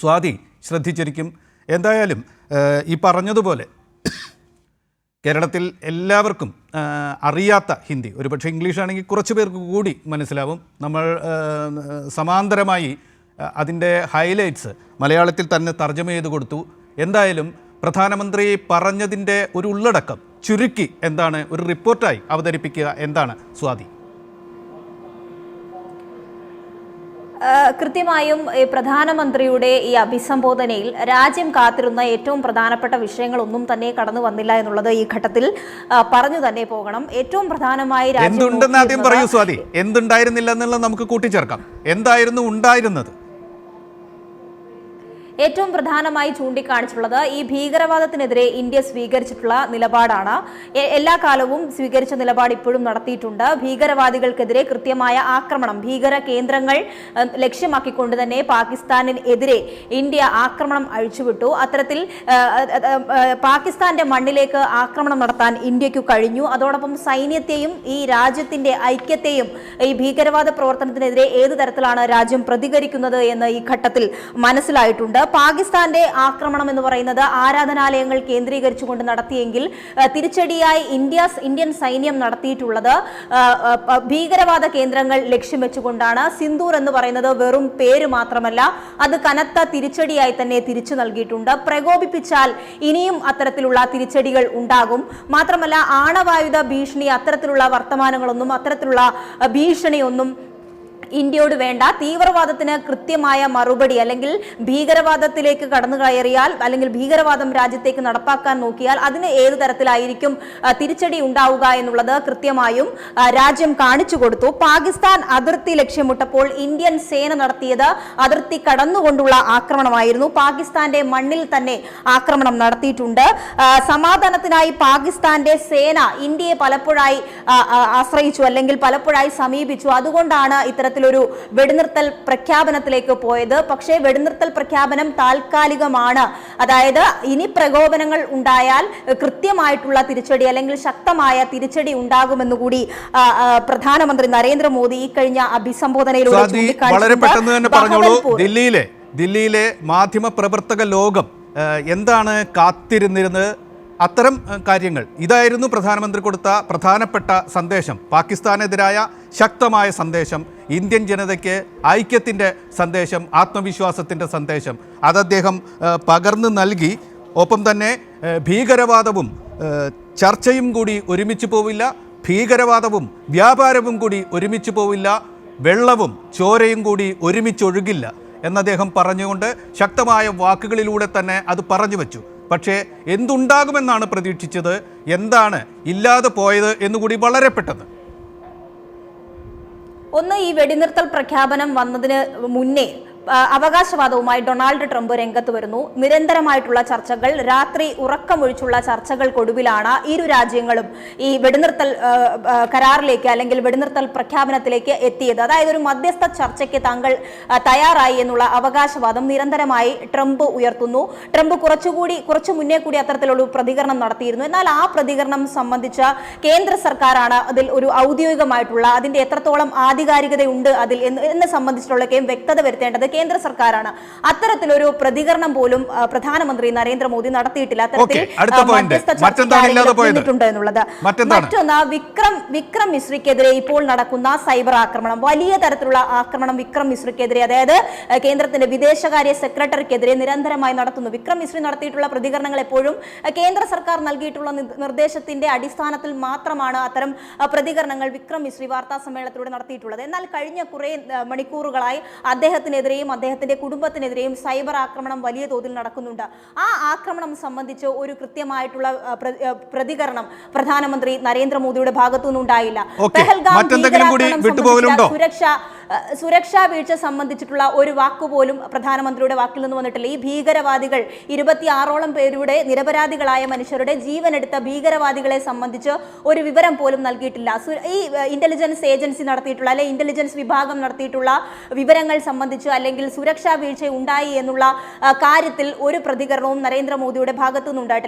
സ്വാതി ശ്രദ്ധിച്ചിരിക്കും. എന്തായാലും ഈ പറഞ്ഞതുപോലെ കേരളത്തിൽ എല്ലാവർക്കും അറിയാത്ത ഹിന്ദി ഒരുപക്ഷെ ഇംഗ്ലീഷ് ആണെങ്കിൽ കുറച്ച് പേർക്ക് കൂടി മനസ്സിലാവും. നമ്മൾ സമാന്തരമായി അതിന്റെ ഹൈലൈറ്റ്സ് മലയാളത്തിൽ തന്നെ തർജമ ചെയ്ത് കൊടുത്തു. എന്തായാലും പ്രധാനമന്ത്രി പറഞ്ഞതിന്റെ ഒരു ഉള്ളടക്കം ചുരുക്കി എന്താണ് ഒരു റിപ്പോർട്ടായി അവതരിപ്പിക്കുക എന്താണ് സ്വാതി ആ, കൃത്യമായും പ്രധാനമന്ത്രിയുടെ ഈ അഭിസംബോധനയിൽ രാജ്യം കാത്തിരുന്ന ഏറ്റവും പ്രധാനപ്പെട്ട വിഷയങ്ങളൊന്നും തന്നെ കടന്നു വന്നില്ല എന്നുള്ളത് ഈ ഘട്ടത്തിൽ പറഞ്ഞു തന്നെ പോകണം. ഏറ്റവും പ്രധാനമായി എന്തുണ്ടെന്ന് ആദ്യം പറയൂ സ്വാതി. എന്തുണ്ടായിരുന്നില്ല എന്നുള്ളത് നമുക്ക് കൂട്ടിച്ചേർക്കാം. എന്തായിരുന്നു ഉണ്ടായിരുന്നത്? ഏറ്റവും പ്രധാനമായി ചൂണ്ടിക്കാണിച്ചിട്ടുള്ളത് ഈ ഭീകരവാദത്തിനെതിരെ ഇന്ത്യ സ്വീകരിച്ചിട്ടുള്ള നിലപാടാണ്. എല്ലാ കാലവും സ്വീകരിച്ച നിലപാട് ഇപ്പോഴും നടത്തിയിട്ടുണ്ട്. ഭീകരവാദികൾക്കെതിരെ കൃത്യമായ ആക്രമണം ഭീകര കേന്ദ്രങ്ങൾ ലക്ഷ്യമാക്കിക്കൊണ്ട് തന്നെ പാകിസ്ഥാനിനെതിരെ ഇന്ത്യ ആക്രമണം അഴിച്ചുവിട്ടു. അത്തരത്തിൽ പാകിസ്ഥാന്റെ മണ്ണിലേക്ക് ആക്രമണം നടത്താൻ ഇന്ത്യയ്ക്ക് കഴിഞ്ഞു. അതോടൊപ്പം സൈന്യത്തെയും ഈ രാജ്യത്തിന്റെ ഐക്യത്തെയും ഈ ഭീകരവാദ പ്രവർത്തനത്തിനെതിരെ ഏത് തരത്തിലാണ് രാജ്യം പ്രതികരിക്കുന്നത് എന്ന് ഈ ഘട്ടത്തിൽ മനസ്സിലായിട്ടുണ്ട്. പാകിസ്ഥാന്റെ ആക്രമണം എന്ന് പറയുന്നത് ആരാധനാലയങ്ങൾ കേന്ദ്രീകരിച്ചുകൊണ്ട് നടത്തിയെങ്കിൽ തിരിച്ചടിയായി ഇന്ത്യ ഇന്ത്യൻ സൈന്യം നടത്തിയിട്ടുള്ളത് ഭീകരവാദ കേന്ദ്രങ്ങൾ ലക്ഷ്യം വെച്ചുകൊണ്ടാണ്. സിന്ദൂർ എന്ന് പറയുന്നത് വെറും പേര് മാത്രമല്ല അത് കനത്ത തിരിച്ചടിയായി തന്നെ തിരിച്ചു നൽകിയിട്ടുണ്ട്. പ്രകോപിപ്പിച്ചാൽ ഇനിയും അത്തരത്തിലുള്ള തിരിച്ചടികൾ ഉണ്ടാകും. മാത്രമല്ല ആണവായുധ ഭീഷണി അത്തരത്തിലുള്ള വർത്തമാനങ്ങളൊന്നും അത്തരത്തിലുള്ള ഭീഷണിയൊന്നും ഇന്ത്യയോട് വേണ്ട തീവ്രവാദത്തിന് കൃത്യമായ മറുപടി അല്ലെങ്കിൽ ഭീകരവാദത്തിലേക്ക് കടന്നു കയറിയാൽ അല്ലെങ്കിൽ ഭീകരവാദം രാജ്യത്തേക്ക് നടപ്പാക്കാൻ നോക്കിയാൽ അതിന് ഏത് തരത്തിലായിരിക്കും തിരിച്ചടി ഉണ്ടാവുക എന്നുള്ളത് കൃത്യമായും രാജ്യം കാണിച്ചു കൊടുത്തു. പാകിസ്ഥാൻ അതിർത്തി ലക്ഷ്യമിട്ടപ്പോൾ ഇന്ത്യൻ സേന നടത്തിയത് അതിർത്തി കടന്നുകൊണ്ടുള്ള ആക്രമണമായിരുന്നു. പാകിസ്ഥാന്റെ മണ്ണിൽ തന്നെ ആക്രമണം നടത്തിയിട്ടുണ്ട്. സമാധാനത്തിനായി പാകിസ്ഥാന്റെ സേന ഇന്ത്യയെ പലപ്പോഴായി ആശ്രയിച്ചു അല്ലെങ്കിൽ പലപ്പോഴായി സമീപിച്ചു. അതുകൊണ്ടാണ് ഇത്തരത്തിലൊരു വെടിനിർത്തൽ പ്രഖ്യാപനത്തിലേക്ക് പോയത്. പക്ഷേ വെടിനിർത്തൽ പ്രഖ്യാപനം താൽക്കാലികമാണ്. അതായത് ഇനി പ്രകോപനങ്ങൾ ഉണ്ടായാൽ കൃത്യമായിട്ടുള്ള തിരിച്ചടി അല്ലെങ്കിൽ ശക്തമായ തിരിച്ചടി ഉണ്ടാകുമെന്ന് കൂടി പ്രധാനമന്ത്രി നരേന്ദ്രമോദി ഈ കഴിഞ്ഞ അഭിസംബോധനയിലൂടെ വളരെ പെട്ടെന്ന് തന്നെ പറഞ്ഞോളൂ. ദില്ലിയിലെ ദില്ലിയിലെ മാധ്യമ പ്രവർത്തക ലോകം എന്താണ് കാത്തിരുന്നിരുന്നത്? അത്തരം കാര്യങ്ങൾ. ഇതായിരുന്നു പ്രധാനമന്ത്രി കൊടുത്ത പ്രധാനപ്പെട്ട സന്ദേശം. പാകിസ്ഥാനെതിരായ ശക്തമായ സന്ദേശം. ഇന്ത്യൻ ജനതയ്ക്ക് ഐക്യത്തിന്റെ സന്ദേശം ആത്മവിശ്വാസത്തിന്റെ സന്ദേശം. അത് അദ്ദേഹം പകർന്നു നൽകി. ഒപ്പം തന്നെ ഭീകരവാദവും ചർച്ചയും കൂടി ഒരുമിച്ച് പോവില്ല. ഭീകരവാദവും വ്യാപാരവും കൂടി ഒരുമിച്ച് പോവില്ല. വെള്ളവും ചോരയും കൂടി ഒരുമിച്ചൊഴുകില്ല. എന്നദ്ദേഹം പറഞ്ഞുകൊണ്ട് ശക്തമായ വാക്കുകളിലൂടെ തന്നെ അത് പറഞ്ഞു വച്ചു. പക്ഷേ എന്തുണ്ടാകുമെന്നാണ് പ്രതീക്ഷിച്ചത്? എന്താണ് ഇല്ലാതെ പോയത് എന്നുകൂടി വളരെ പെട്ടെന്ന്. ഒന്ന് ഈ വെടിനിർത്തൽ പ്രഖ്യാപനം വന്നതിന് മുന്നേ അവകാശവാദവുമായി ഡൊണാൾഡ് ട്രംപ് രംഗത്ത് വരുന്നു. നിരന്തരമായിട്ടുള്ള ചർച്ചകൾ രാത്രി ഉറക്കമൊഴിച്ചുള്ള ചർച്ചകൾക്കൊടുവിലാണ് ഇരു രാജ്യങ്ങളും ഈ വെടിനിർത്തൽ കരാറിലേക്ക് അല്ലെങ്കിൽ വെടിനിർത്തൽ പ്രഖ്യാപനത്തിലേക്ക് എത്തിയത്. അതായത് ഒരു മധ്യസ്ഥ ചർച്ചയ്ക്ക് താങ്കൾ തയ്യാറായി എന്നുള്ള അവകാശവാദം നിരന്തരമായി ട്രംപ് ഉയർത്തുന്നു. ട്രംപ് കുറച്ചുകൂടി കുറച്ചു മുന്നേ കൂടി അത്തരത്തിലുള്ള പ്രതികരണം നടത്തിയിരുന്നു. എന്നാൽ ആ പ്രതികരണം സംബന്ധിച്ച കേന്ദ്ര സർക്കാരാണ് അതിൽ ഒരു ഔദ്യോഗികമായിട്ടുള്ള അതിന്റെ എത്രത്തോളം ആധികാരികതയുണ്ട് അതിൽ എന്ന് സംബന്ധിച്ചിട്ടുള്ളൊക്കെയും വ്യക്തത വരുത്തേണ്ടത് കേന്ദ്ര സർക്കാരാണ്. അത്തരത്തിലൊരു പ്രതികരണം പോലും പ്രധാനമന്ത്രി നരേന്ദ്രമോദി നടത്തിയിട്ടില്ല. അത്തരത്തിൽ മധ്യസ്ഥ എന്നുള്ളത്. മറ്റൊന്ന് വിക്രം വിക്രം മിശ്രയ്ക്കെതിരെ ഇപ്പോൾ നടക്കുന്ന സൈബർ ആക്രമണം. വലിയ തരത്തിലുള്ള ആക്രമണം വിക്രം മിശ്രയ്ക്കെതിരെ. അതായത് കേന്ദ്രത്തിന്റെ വിദേശകാര്യ സെക്രട്ടറിക്കെതിരെ നിരന്തരമായി നടത്തുന്നു. വിക്രം മിശ്രി നടത്തിയിട്ടുള്ള പ്രതികരണങ്ങൾ എപ്പോഴും കേന്ദ്ര സർക്കാർ നൽകിയിട്ടുള്ള നിർദ്ദേശത്തിന്റെ അടിസ്ഥാനത്തിൽ മാത്രമാണ് അത്തരം പ്രതികരണങ്ങൾ വിക്രം മിശ്രി വാർത്താ സമ്മേളനത്തിലൂടെ നടത്തിയിട്ടുള്ളത്. എന്നാൽ കഴിഞ്ഞ കുറെ മണിക്കൂറുകളായി മണിക്കൂറുകളായി അദ്ദേഹത്തിനെതിരെയും അദ്ദേഹത്തിന്റെ കുടുംബത്തിനെതിരെയും സൈബർ ആക്രമണം വലിയ തോതിൽ നടക്കുന്നുണ്ട്. ആ ആക്രമണം സംബന്ധിച്ച് ഒരു കൃത്യമായിട്ടുള്ള പ്രതികരണം പ്രധാനമന്ത്രി നരേന്ദ്രമോദിയുടെ ഭാഗത്തുനിന്നുണ്ടായില്ല. പെഹൽഗാം ഭീകരാക്രമണം സംബന്ധിച്ച സുരക്ഷ സുരക്ഷാ വീഴ്ച സംബന്ധിച്ചിട്ടുള്ള ഒരു വാക്കുപോലും പ്രധാനമന്ത്രിയുടെ വാക്കിൽ നിന്ന് വന്നിട്ടില്ല. ഈ ഭീകരവാദികൾ ഇരുപത്തിയാറോളം പേരുടെ നിരപരാധികളായ മനുഷ്യരുടെ ജീവനെടുത്ത ഭീകരവാദികളെ സംബന്ധിച്ച് ഒരു വിവരം പോലും നൽകിയിട്ടില്ല. ഈ ഇന്റലിജൻസ് ഏജൻസി നടത്തിയിട്ടുള്ള അല്ലെ ഇന്റലിജൻസ് വിഭാഗം നടത്തിയിട്ടുള്ള വിവരങ്ങൾ സംബന്ധിച്ച് അല്ലെങ്കിൽ സുരക്ഷാ വീഴ്ച ഉണ്ടായി എന്നുള്ള കാര്യത്തിൽ ഒരു പ്രതികരണവും നരേന്ദ്രമോദിയുടെ ഭാഗത്തു നിന്നുണ്ടായിട്ടില്ല